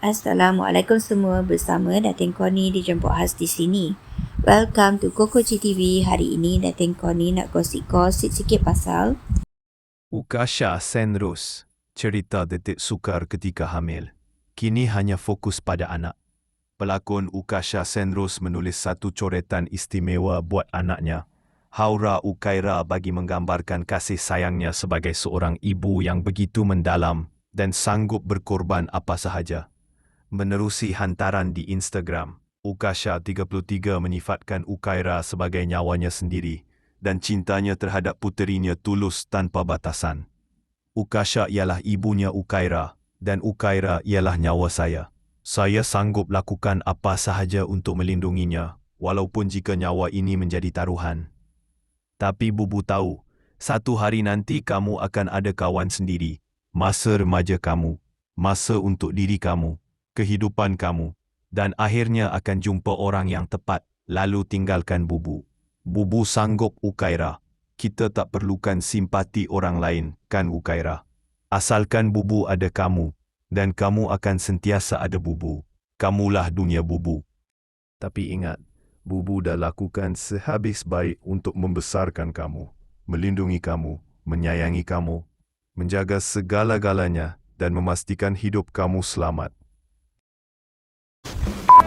Assalamualaikum semua bersama Datin Koni dijemput khas di sini. Welcome to Koko TV. Hari ini Datin Koni nak gosip-gosip sikit pasal Ukasha Senrus, cerita detik sukar ketika hamil. Kini hanya fokus pada anak. Pelakon Ukasha Senrus menulis satu coretan istimewa buat anaknya. Haura Ukaira bagi menggambarkan kasih sayangnya sebagai seorang ibu yang begitu mendalam dan sanggup berkorban apa sahaja. Menerusi hantaran di Instagram, Ukasha 33 menyifatkan Ukaira sebagai nyawanya sendiri dan cintanya terhadap puterinya tulus tanpa batasan. Ukasha ialah ibunya Ukaira dan Ukaira ialah nyawa saya. Saya sanggup lakukan apa sahaja untuk melindunginya walaupun jika nyawa ini menjadi taruhan. Tapi Bubu tahu, satu hari nanti kamu akan ada kawan sendiri. Masa remaja kamu, masa untuk diri kamu, kehidupan kamu, dan akhirnya akan jumpa orang yang tepat, lalu tinggalkan Bubu. Bubu sanggup Ukaira. Kita tak perlukan simpati orang lain, kan Ukaira? Asalkan Bubu ada kamu, dan kamu akan sentiasa ada Bubu. Kamulah dunia Bubu. Tapi ingat, Bubu dah lakukan sehabis baik untuk membesarkan kamu, melindungi kamu, menyayangi kamu, menjaga segala-galanya dan memastikan hidup kamu selamat.